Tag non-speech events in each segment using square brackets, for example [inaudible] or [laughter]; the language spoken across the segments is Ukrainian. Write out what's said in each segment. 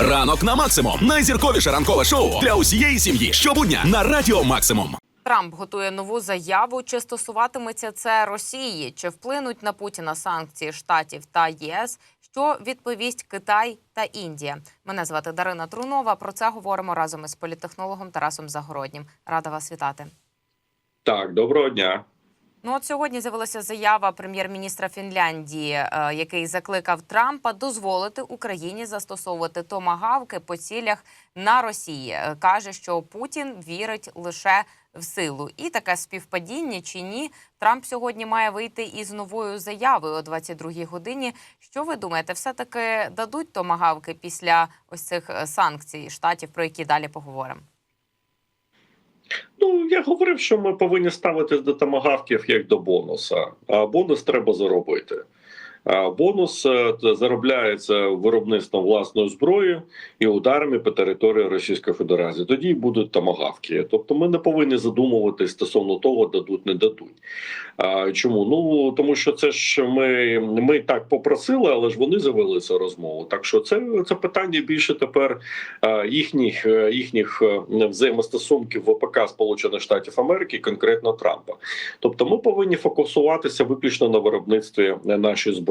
Ранок на максимум. Найзірковіше ранкове шоу для усієї сім'ї. Щобудня на радіо Максимум. Трамп готує нову заяву. Чи стосуватиметься це Росії? Чи вплинуть на Путіна санкції штатів та ЄС? Що відповість Китай та Індія? Мене звати Дарина Трунова. Про це говоримо разом із політтехнологом Тарасом Загороднім. Рада вас вітати. Так, доброго дня. Ну от сьогодні з'явилася заява прем'єр-міністра Фінляндії, е, який закликав Трампа дозволити Україні застосовувати томагавки по цілях на Росії. Е, Каже, що Путін вірить лише в силу. І таке співпадіння чи ні? Трамп сьогодні має вийти із новою заявою о 22-й годині. Що ви думаєте, все таки дадуть томагавки після ось цих е, санкцій штатів, про які далі поговоримо? Ну я говорив, що ми повинні ставитись до тамагавків як до бонуса. А бонус треба заробити. А бонус е, заробляється виробництвом власної зброї і ударами по території Російської Федерації. Тоді будуть томагавки. Тобто, ми не повинні задумуватись стосовно того, дадуть не дадуть. Чому? Ну тому що це ж ми, ми так попросили, але ж вони завели цю розмову. Так що це, це питання більше тепер е, їхніх е, їхніх е, взаємостосунків ВПК Сполучених Штатів Америки, конкретно Трампа. Тобто, ми повинні фокусуватися виключно на виробництві е, нашої зброї,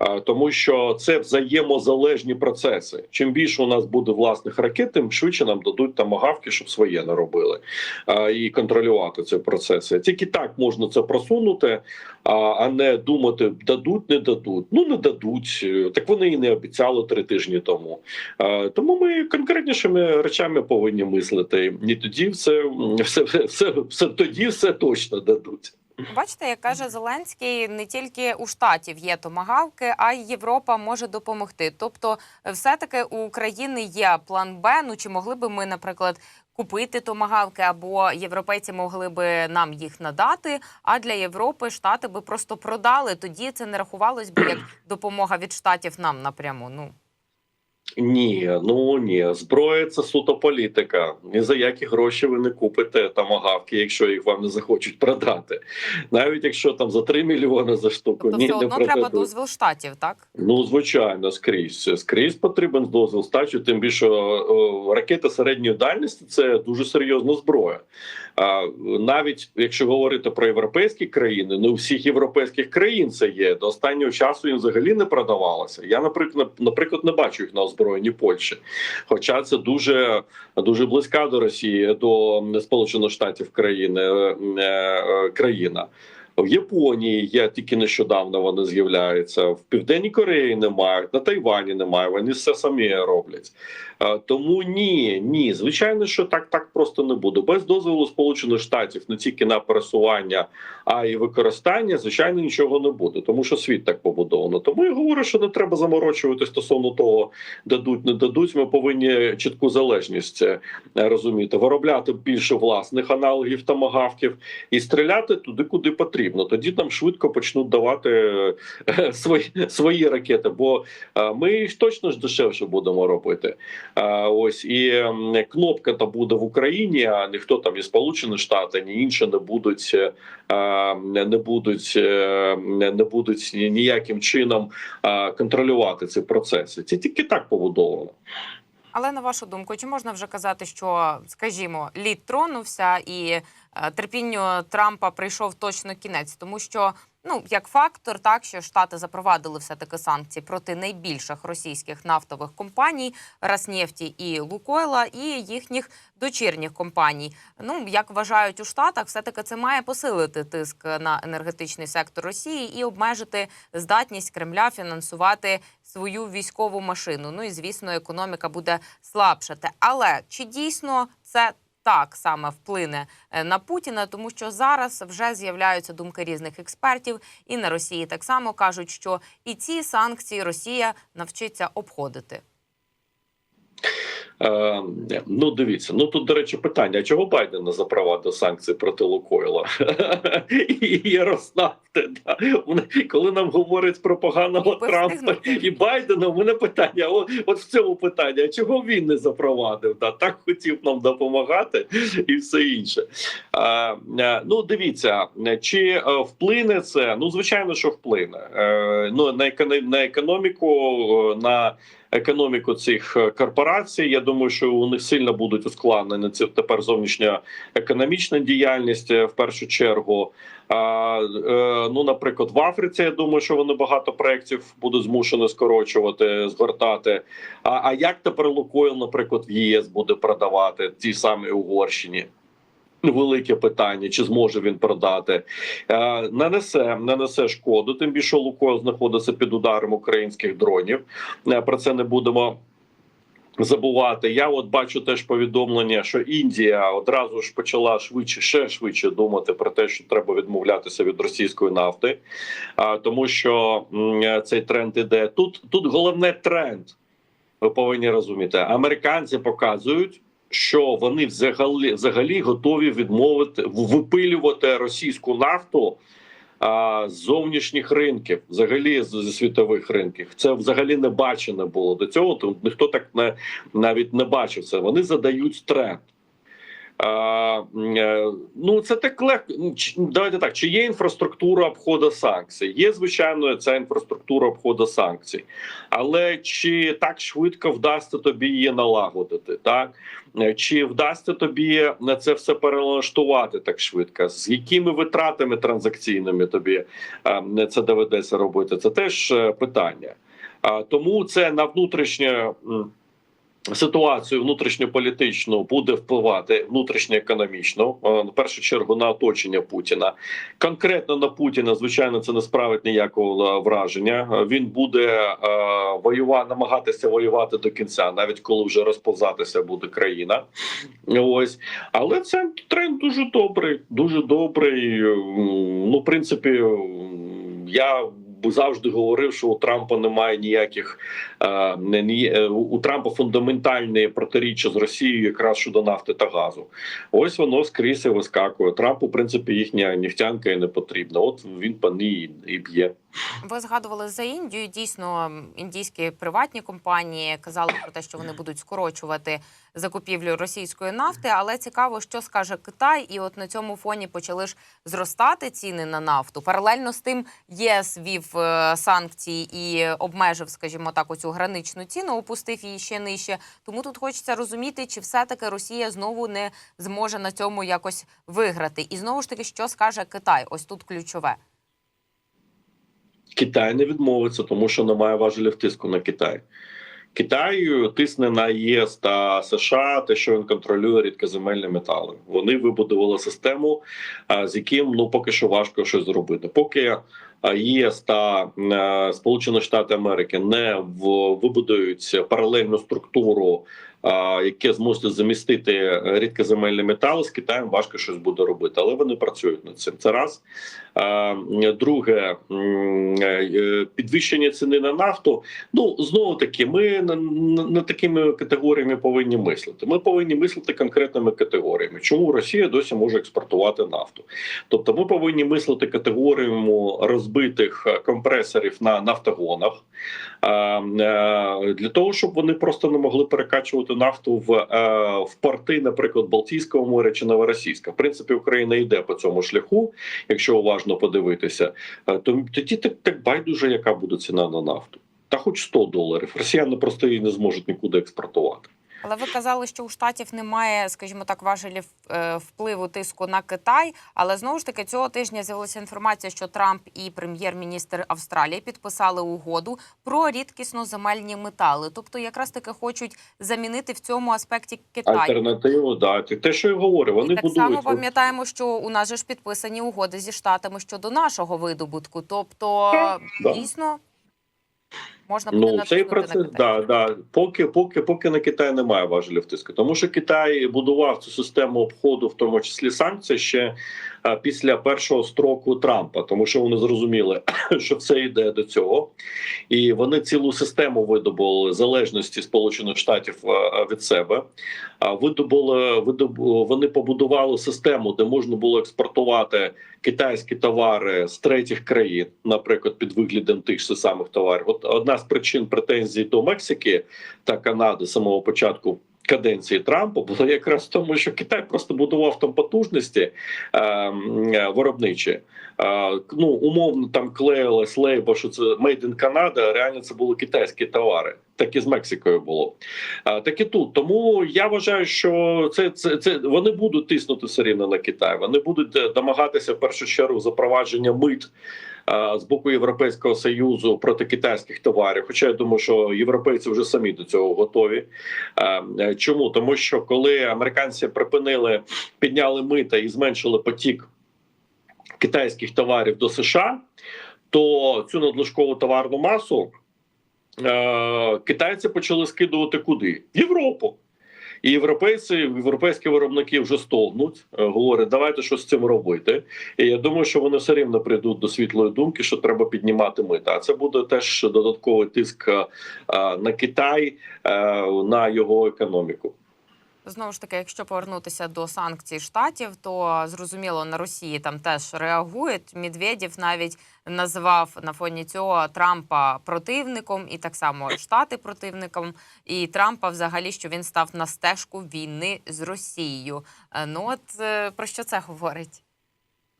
Е, тому що це взаємозалежні процеси. Чим більше у нас буде власних ракет, тим швидше нам дадуть тамагавки, щоб своє не робили е, і контролювати ці процеси. Тільки так можна це просунути, а, а не думати, дадуть, не дадуть. Ну не дадуть. Е, Так вони і не обіцяли три тижні тому. Е, Тому ми конкретнішими речами повинні мислити. І тоді все, [laughs] все, все, все тоді все точно дадуть. Бачите, як каже Зеленський, не тільки у штатів є томагавки, а й Європа може допомогти. Тобто, все-таки у України є план Б. Ну чи могли би ми, наприклад, купити томагавки, або європейці могли би нам їх надати? А для Європи штати би просто продали. Тоді це не рахувалось би як [clears throat] допомога від штатів нам напряму. Ну Ні, ну ні, зброя це суто політика. Ні за які гроші ви не купите тамагавки, якщо їх вам не захочуть продати. Навіть якщо там за 3 мільйони за штуку, тобто, ні, все не одно треба дозвіл штатів, так? Ну, звичайно, скрізь. Скрізь потрібен дозвіл стачі, тим більше о, ракети середньої дальності це дуже серйозна зброя. Навіть якщо говорити про європейські країни, не у всіх європейських країн це є. До останнього часу їм взагалі не продавалося. Я, наприклад, наприклад, не бачу їх на озброєнні Польщі. Хоча це дуже, дуже близька до Росії, до Сполучених Штатів країни, е, е, країна. В Японії є тільки нещодавно вони з'являються. В Південній Кореї немає, на Тайвані немає. Вони все самі роблять. Тому ні, ні, звичайно, що так так просто не буде. Без дозволу Сполучених Штатів не тільки на пересування, а й використання, звичайно, нічого не буде, тому що світ так побудовано. Тому я говорю, що не треба заморочувати стосовно того, дадуть, не дадуть. Ми повинні чітку залежність е, розуміти, виробляти більше власних аналогів томагавків і стріляти туди, куди потрібно. Тоді нам швидко почнуть давати е, [laughs] свої, свої ракети, бо е, ми точно ж дешевше будемо робити. Ось і кнопка та буде в Україні, а ніхто там і Сполучені Штати, ні інші не будуть е, не будуть е, не будуть ніяким чином контролювати ці процеси. Це тільки так побудовано. Але на вашу думку, чи можна вже казати, що, скажімо, лід тронувся і е, терпінню Трампа прийшов точно кінець, тому що ну як фактор, так що Штати запровадили все таки санкції проти найбільших російських нафтових компаній Роснефті і Лукойла, і їхніх дочірніх компаній. Ну як вважають у Штатах, все таки це має посилити тиск на енергетичний сектор Росії і обмежити здатність Кремля фінансувати свою військову машину. Ну і звісно, економіка буде слабшати. Але чи дійсно це так саме вплине е, на Путіна? Тому що зараз вже з'являються думки різних експертів, і на Росії так само кажуть, що і ці санкції Росія навчиться обходити. Е, ну, дивіться, ну тут, до речі, питання: чого Байден не запровадив санкції проти Лукойла [laughs] і Яроснавти? Да? Коли нам говорять про поганого Трампа і Байдена, у мене питання: от, от в цьому питання, чого він не запровадив? Так хотів нам допомагати і все інше. Е, ну, дивіться, чи е, вплине це? Ну, звичайно, що вплине. Е, ну, на, економ- на економіку, е, на економіку цих е, корпорацій. Я думаю, що у них сильно будуть ускладнені це тепер зовнішня економічна діяльність е, в першу чергу. Е, ну, наприклад, в Африці я думаю, що вони багато проєктів будуть змушені скорочувати, згортати. А, а як тепер Лукойл, наприклад, в ЄС буде продавати ті самі Угорщині? Велике питання, чи зможе він продати, Е, нанесе нанесе шкоду. Тим більше Лукойл знаходиться під ударом українських дронів. Е, Про це не будемо забувати. Я от бачу теж повідомлення, що Індія одразу ж почала швидше, ще швидше думати про те, що треба відмовлятися від російської нафти, а, тому що цей тренд іде. Тут тут головне тренд. Ви повинні розуміти. Американці показують. Що вони взагалі взагалі готові відмовити випилювати російську нафту а, з зовнішніх ринків, взагалі зі світових ринків. Це взагалі не бачено було до цього. То ніхто так не навіть не бачив це. Вони задають тренд. А, е, ну це так легко. Ну, Давайте так. Чи є інфраструктура обходу санкцій? Є звичайно ця інфраструктура обходу санкцій, але чи так швидко вдасться тобі її налагодити? Так Е, чи вдасться тобі на це все перелаштувати так швидко? З якими витратами транзакційними тобі е, це доведеться робити? Це теж питання. Тому це на внутрішнє. Ситуацію внутрішньополітичну буде впливати внутрішньоекономічно, е, в першу чергу на оточення Путіна. Конкретно на Путіна, звичайно, це не справить ніякого е, враження. Він буде е, воювати, намагатися воювати до кінця, навіть коли вже розповзатися буде країна. Ось, але це тренд дуже добрий, дуже добрий. Ну, в принципі, я б завжди говорив, що у Трампа немає ніяких у Трампа фундаментальне протиріччя з Росією якраз щодо нафти та газу. Ось воно скрізь і вискакує. Трампу, в принципі, їхня нефтянка і не потрібна. От він по і б'є. Ви згадували за Індію. Дійсно, індійські приватні компанії казали про те, що вони будуть скорочувати закупівлю російської нафти. Але цікаво, що скаже Китай, і от на цьому фоні почали ж зростати ціни на нафту. Паралельно з тим ЄС вів е, санкції і обмежив, скажімо так, оцю граничну ціну, опустив її ще нижче. Тому тут хочеться розуміти, чи все таки Росія знову не зможе на цьому якось виграти. І знову ж таки, що скаже Китай? Ось тут ключове. Китай не відмовиться, тому що немає важелів тиску на Китай. Китай тисне на ЄС та США, те, що він контролює рідкоземельні метали. Вони вибудували систему, з яким ну поки що важко щось зробити. Поки ЄС та е, Сполучені Штати Америки не вибудують паралельну структуру, яке змусить замістити рідкоземельні метали, з Китаєм важко щось буде робити, але вони працюють над цим. Це раз. Друге, е, підвищення ціни на нафту. Ну знову таки, ми не, такими категоріями повинні мислити. Ми повинні мислити конкретними категоріями. Чому Росія досі може експортувати нафту? Тобто, ми повинні мислити категоріями розбитих е, компресорів на нафтогонах е, е, для того, щоб вони просто не могли перекачувати нафту в, е, в порти, наприклад, Балтійського моря чи Новоросійська. В принципі, Україна йде по цьому шляху, якщо уважно подивитися, е, то тоді так, так байдуже, яка буде ціна на нафту. Та хоч 100 доларів. Росіяни просто її не зможуть нікуди експортувати. Але ви казали, що у штатів немає, скажімо так, важелів е, впливу тиску на Китай. Але знову ж таки цього тижня з'явилася інформація, що Трамп і прем'єр-міністр Австралії підписали угоду про рідкісно земельні метали. Тобто, якраз таки хочуть замінити в цьому аспекті Китай. Альтернативу, да, те- те, що я говорю, вони І так будують. само пам'ятаємо, що у нас же ж підписані угоди зі штатами щодо нашого видобутку. Тобто, Да. дійсно можна буде Ну, цей натиснути на Китай. да, да. Поки, поки, поки на Китай немає важелів тиску. Тому що Китай будував цю систему обходу, в тому числі санкцій, ще а, після першого строку Трампа, тому що вони зрозуміли, [coughs] що все йде до цього, і вони цілу систему видобули залежності Сполучених Штатів а, від себе. А видобули, видобу, вони побудували систему, де можна було експортувати китайські товари з третіх країн, наприклад, під виглядом тих же самих товарів. От одна з причин претензій до Мексики та Канади з самого початку каденції Трампа було якраз в тому, що Китай просто будував там потужності е, е, виробничі. Е, ну умовно там клеїлась лейба, що це Made in Canada, а реально це були китайські товари. Так і з Мексикою було. А, так і тут. Тому я вважаю, що це, це, це вони будуть тиснути все рівно на Китай. Вони будуть е, домагатися в першу чергу запровадження мит з боку Європейського союзу проти китайських товарів. Хоча я думаю, що європейці вже самі до цього готові. Е, чому тому, що коли американці припинили, підняли мита і зменшили потік китайських товарів до США, то цю надлишкову товарну масу е, китайці почали скидувати куди? В Європу. І європейці, європейські виробники вже стогнуть, е, говорять, давайте щось з цим робити. І я думаю, що вони все рівно прийдуть до світлої думки, що треба піднімати мита. А це буде теж додатковий тиск е, на Китай, е, на його економіку. Знову ж таки, якщо повернутися до санкцій штатів, то зрозуміло на Росії там теж реагують. Медведєв навіть назвав на фоні цього Трампа противником, і так само Штати противником. І Трампа, взагалі, що він став на стежку війни з Росією. Е, Ну от е, про що це говорить?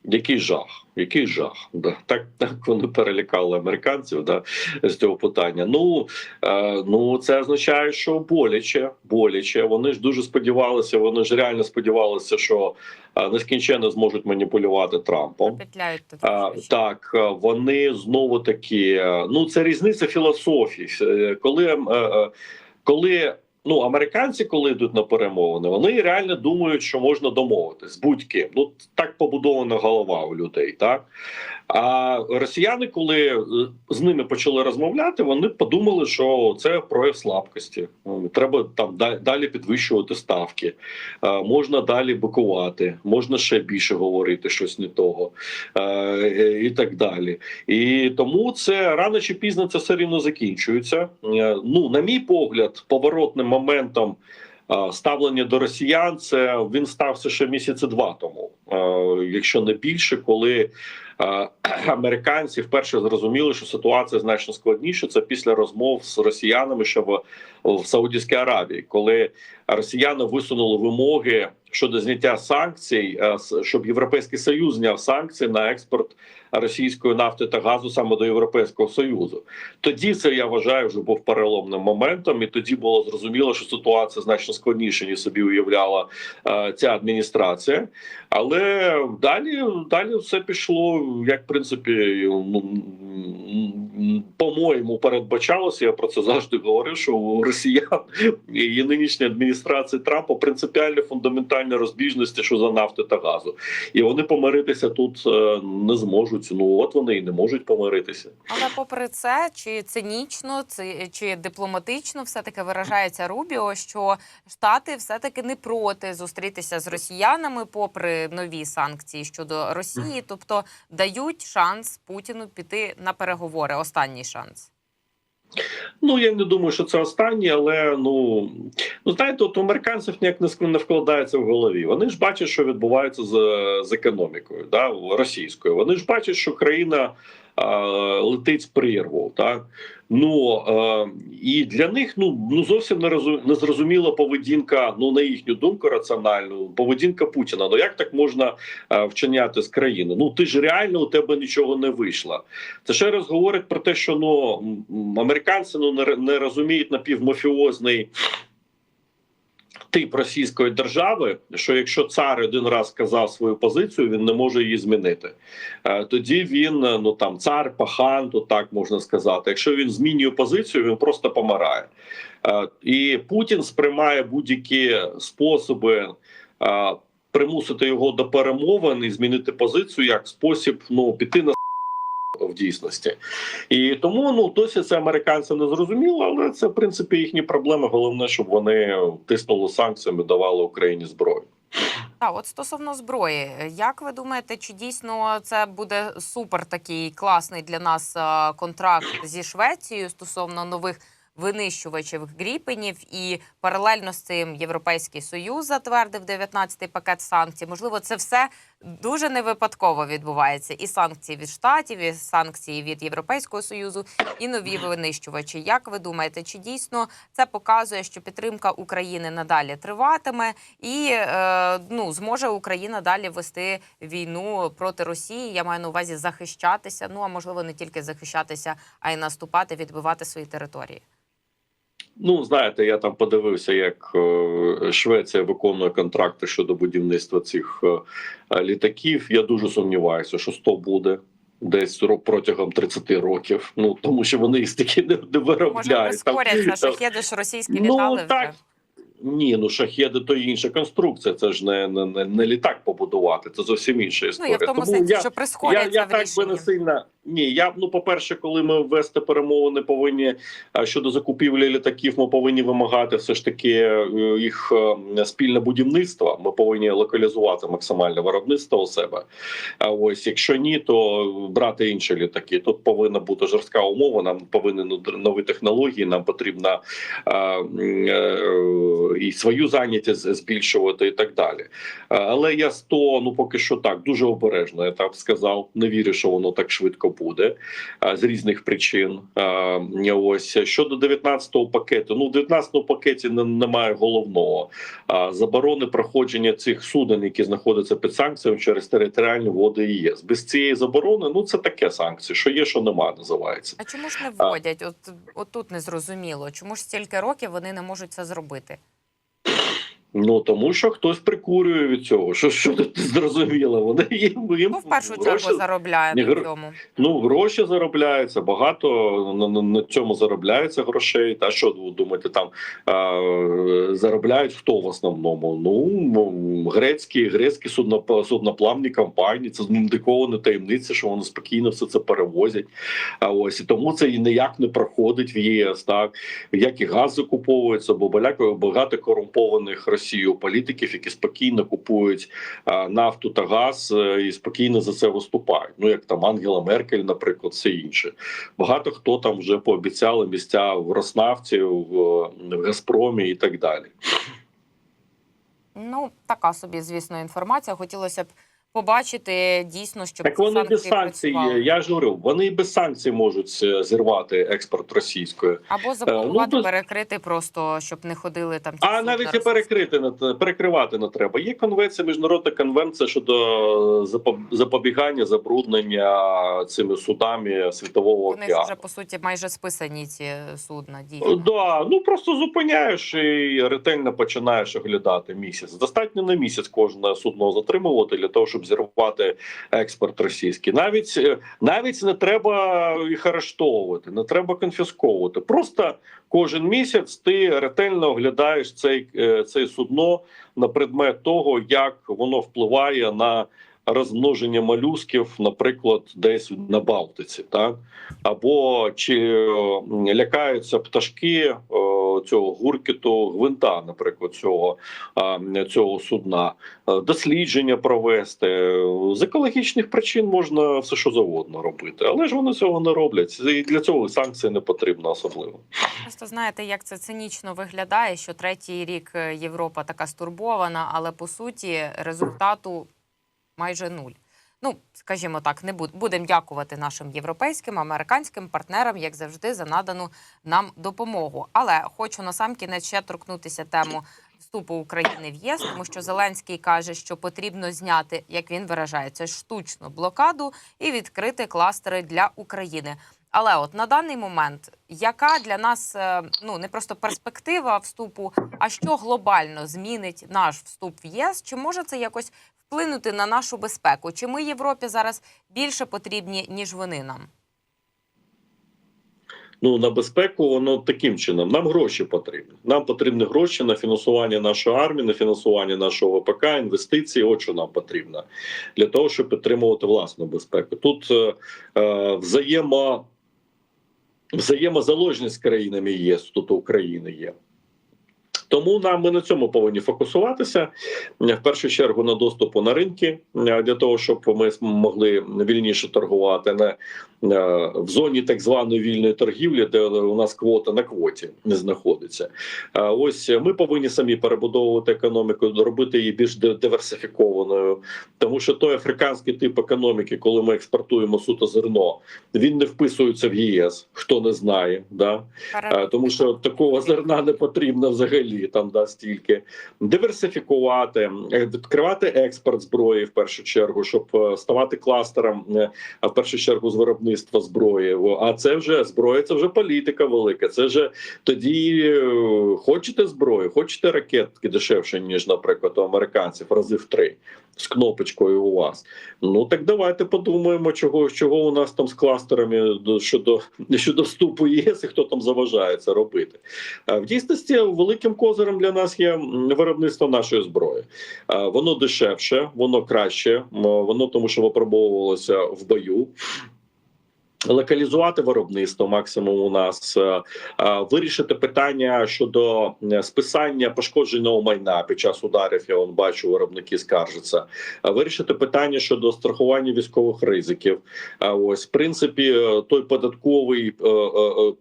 Який жах, який жах. Да. Так, так вони перелякали американців да, з цього питання. Ну, е, ну це означає, що боляче, боляче. Вони ж дуже сподівалися, вони ж реально сподівалися, що е, нескінченно зможуть маніпулювати Трампом. Тут. Так, е, вони знову таки. е, Ну, це різниця філософії. Е, Коли, е, е, коли ну, американці, коли йдуть на перемовини, вони реально думають, що можна домовитись з будь-ким. Ну так побудована голова у людей, так. А росіяни, коли е, з ними почали розмовляти, вони подумали, що це прояв слабкості. Ну, Треба там далі підвищувати ставки, Е, можна далі бикувати, можна ще більше говорити щось не того е, і так далі. І тому це рано чи пізно це все рівно закінчується. Ну, на мій погляд, поворотним моментом. Ставлення до росіян це він стався ще місяці два тому, якщо не більше, коли [clears throat] американці вперше зрозуміли, що ситуація значно складніша. Це після розмов з росіянами, що в, в Саудівській Аравії, коли росіяни висунули вимоги щодо зняття санкцій, е, щоб Європейський Союз зняв санкції на експорт російської нафти та газу саме до Європейського Союзу. Тоді це я вважаю вже був переломним моментом, і тоді було зрозуміло, що ситуація значно складніша, ніж собі уявляла е, ця адміністрація. Але далі, далі все пішло, як в принципі, ну, по-моєму, передбачалося. Я про це завжди говорив, що у росіян і нинішньої адміністрації Трампа принципіально фундаментальні розбіжності щодо нафти та газу. І вони помиритися тут е, не зможуть. Ну от вони і не можуть помиритися. Але попри це, чи цинічно, чи дипломатично, все таки виражається Рубіо, що Штати все таки не проти зустрітися з росіянами, попри нові санкції щодо Росії, тобто дають шанс Путіну піти на переговори. Останній шанс. Ну я не думаю, що це останнє, але ну ну знаєте, от у американців ніяк не не вкладається в голові. Вони ж бачать, що відбувається з, з економікою, да, російською. Вони ж бачать, що країна летить з. Так ну і для них ну ну зовсім не розу- не зрозуміла поведінка. Ну на їхню думку, раціональну поведінка Путіна. Ну як так можна вчиняти з країни? Ну ти ж реально у тебе нічого не вийшло. Це ще раз говорить про те, що ну американці ну не розуміють напівмафіозний тип російської держави, що якщо цар один раз сказав свою позицію, він не може її змінити. Е, Тоді він е, ну там цар, пахан, то так можна сказати. Якщо він змінює позицію, він просто помирає. Е, І Путін сприймає будь-які способи. Примусити його до перемовин і змінити позицію як спосіб ну піти на в дійсності. І тому ну досі це американцям не зрозуміло, але це в принципі їхні проблеми. Головне, щоб вони тиснули санкціями, давали Україні зброю. А от стосовно зброї, як ви думаєте, чи дійсно це буде супер такий класний для нас е, контракт зі Швецією стосовно нових винищувачів гріпенів, і паралельно з цим Європейський Союз затвердив 19-й пакет санкцій? Можливо, це все дуже не випадково відбувається і санкції від штатів, і санкції від Європейського союзу, і нові винищувачі. Як ви думаєте, чи дійсно це показує, що підтримка України надалі триватиме, і е, ну зможе Україна далі вести війну проти Росії? Я маю на увазі захищатися. Ну а можливо не тільки захищатися, а й наступати, відбивати свої території. Ну, знаєте, я там подивився, як е, Швеція виконує контракти щодо будівництва цих е, літаків. Я дуже сумніваюся, що 100 буде. Десь протягом 30 років, ну тому що вони їх таки не, не Може, виробляють. Там- прискоряться шахеди ж російські Ну, літали вже. так. Ні, ну шахеди то інша конструкція. Це ж не, не, не, не літак побудувати. Це зовсім інша Ну історія. я в тому Тому сенсі, я, що я, прискоряться я в так би не сильно. Ні, я ну, по-перше, коли ми вести перемовини повинні щодо закупівлі літаків, ми повинні вимагати все ж таки е, їх е, спільне будівництво. Ми повинні локалізувати максимальне виробництво у себе. А ось якщо ні, то брати інші літаки. Тут повинна бути жорстка умова. Нам повинні нові технології. Нам потрібно е, і свою зайнятість збільшувати, і так далі. Але я 100, ну поки що так дуже обережно. Я так сказав. Не вірю, що воно так швидко буде з різних причин. Ось щодо 19-го пакету. Ну в 19-му пакеті не- немає головного заборони проходження цих суден, які знаходяться під санкціями через територіальні води ЄС. Без цієї заборони, ну це таке санкції, що є, що нема, називається. А чому ж не вводять? От, от тут не зрозуміло. Чому ж стільки років вони не можуть це зробити? Ну тому що хтось прикурює від цього. Що що тут [laughs] зрозуміло? Вони їм, їм Ну, в першу гроші, чергу заробляє на гро- цьому. ну гроші заробляються. Багато на, на, на цьому заробляється грошей. Та що думаєте, там а, заробляють хто в основному? Ну грецькі, грецькі судно, судноплавні компанії. Це не таємниця, що вони спокійно все це перевозять. А ось і тому це і ніяк не проходить в ЄС. Так як і газ закуповується, бо багато корумпованих Росією політиків, які спокійно купують нафту та газ е, і спокійно за це виступають. Ну як там Ангела Меркель, наприклад, все інше. Багато хто там вже пообіцяли місця в Роснафті, в, в Газпромі і так далі. Ну, така собі, звісно, інформація. Хотілося б побачити дійсно, щоб Так вони без санкцій. працювали. Я ж говорю, вони і без санкцій можуть е, зірвати експорт російської. Або заблокувати, ну, перекрити просто, щоб не ходили там. А навіть і перекрити перекривати не треба. Є конвенція, міжнародна конвенція щодо запобігання забруднення цими судами світового Вони океану. вже по суті майже списані ці судна. Дійсно. Да, ну просто зупиняєш і ретельно починаєш оглядати місяць. Достатньо на місяць кожне судно затримувати для того, щоб зірвати експорт російський. Навіть е, навіть не треба їх арештовувати, не треба конфісковувати. Просто кожен місяць ти ретельно оглядаєш цей, е, цей судно на предмет того, як воно впливає на. Розмноження молюсків, наприклад, десь на Балтиці, так або чи е, лякаються пташки цього гуркіту гвинта, наприклад, цього, цього судна, Е, дослідження провести з екологічних причин можна все що завгодно робити, але ж вони цього не роблять. І для цього санкції не потрібно особливо. Просто знаєте, як це цинічно виглядає, що третій рік е, Європа така стурбована, але по суті результату майже нуль. Ну, скажімо так, не буд- будемо дякувати нашим європейським, американським партнерам, як завжди, за надану нам допомогу. Але хочу насамкінець ще торкнутися тему вступу України в ЄС, тому що Зеленський каже, що потрібно зняти, як він виражається, штучну блокаду і відкрити кластери для України. Але от на даний момент, яка для нас е, ну не просто перспектива вступу, а що глобально змінить наш вступ в ЄС? Чи може це якось вплинути на нашу безпеку? Чи ми Європі зараз більше потрібні ніж вони нам? Ну на безпеку воно таким чином. Нам гроші потрібні. Нам потрібні гроші на фінансування нашої армії, на фінансування нашого ВПК, інвестиції. От що нам потрібно для того, щоб підтримувати власну безпеку. Тут е, е, взаємо, взаємозаложність з країнами ЄС, тут України є. Тому нам ми на цьому повинні фокусуватися в першу чергу на доступу на ринки для того, щоб ми могли вільніше торгувати е, в зоні так званої вільної торгівлі, де у нас квота на квоті не знаходиться. Ось ми повинні самі перебудовувати економіку, робити її більш диверсифікованою, тому що той африканський тип економіки, коли ми експортуємо суто зерно, він не вписується в ЄС. Хто не знає, да Е, тому що такого зерна не потрібно взагалі там да стільки диверсифікувати, е, відкривати експорт зброї в першу чергу, щоб е, ставати кластером, е, в першу чергу з виробництва зброї. А це вже зброя, це вже політика велика. Це вже тоді е, хочете зброю, хочете ракетки дешевше ніж, наприклад, у американців рази в три з кнопочкою у вас. Ну так давайте подумаємо, чого чого у нас там з кластерами щодо щодо [laughs] вступу ЄС і хто там заважає це робити. В дійсності великим козирем для нас є виробництво нашої зброї. Воно дешевше, воно краще, воно тому, що випробовувалося в бою. Локалізувати виробництво максимум у нас е, е, вирішити питання щодо е, списання пошкодженого майна під час ударів. Я вон бачу, виробники скаржаться. Вирішити питання щодо страхування військових ризиків. Ось в принципі той податковий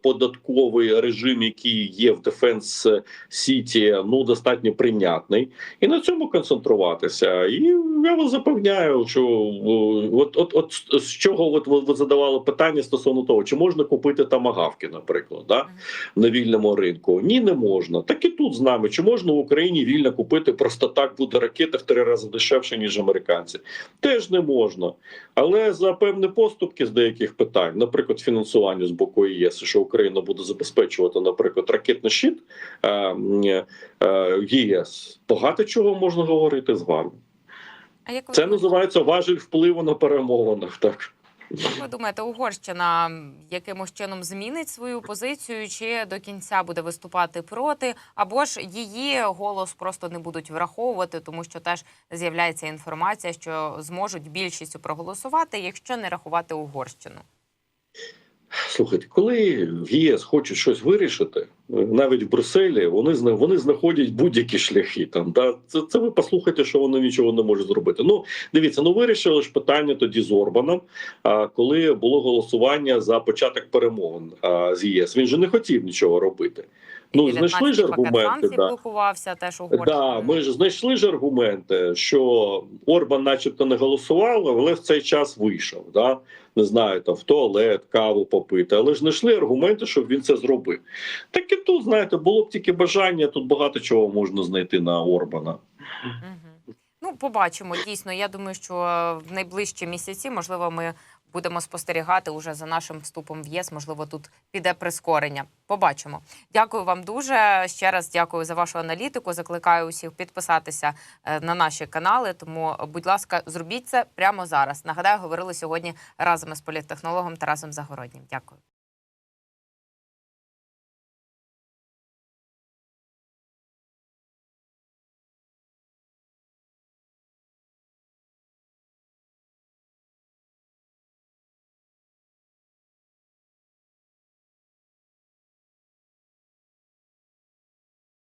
податковий режим, який є в Дефенс Сіті, ну достатньо прийнятний, і на цьому концентруватися. І я вас запевняю, що от, от, от з- чого от ви задавали питання стосовно того, чи можна купити тамагавки, наприклад, да? на вільному ринку? Ні, не можна. Так і тут з нами. Чи можна в Україні вільно купити просто так буде ракета в три рази дешевше, ніж американці? Теж не можна. Але за певні поступки з деяких питань, наприклад, фінансування з боку ЄС, що Україна буде забезпечувати, наприклад, ракетний щит е, е, ЄС, багато чого можна говорити з вами. А як Це називається важіль впливу на перемовинах. Так. Як ви думаєте, Угорщина якимось чином змінить свою позицію, чи до кінця буде виступати проти, або ж її голос просто не будуть враховувати, тому що теж з'являється інформація, що зможуть більшістю проголосувати, якщо не рахувати Угорщину. Слухайте, коли в ЄС хочуть щось вирішити, навіть в Брюсселі вони вони знаходять будь-які шляхи. Там да це, це ви послухайте, що вони нічого не можуть зробити. Ну дивіться, ну вирішили ж питання тоді з Орбаном. А коли було голосування за початок перемовин а, з ЄС, він же не хотів нічого робити. Ну знайшли ж аргументи. Да. блокувався теж. Да, ми ж знайшли ж аргументи, що Орбан, начебто, не голосував, але в цей час вийшов. Да? Не знаю, там в туалет, каву попити, але ж знайшли аргументи, щоб він це зробив. Так і тут, знаєте, було б тільки бажання, тут багато чого можна знайти на Орбана. Ну, побачимо. Дійсно, я думаю, що в найближчі місяці, можливо, ми будемо спостерігати уже за нашим вступом в ЄС. Можливо, тут піде прискорення. Побачимо. Дякую вам дуже. Ще раз дякую за вашу аналітику. Закликаю усіх підписатися е, на наші канали. Тому, будь ласка, зробіть це прямо зараз. Нагадаю, говорили сьогодні разом із політтехнологом Тарасом Загороднім. Дякую.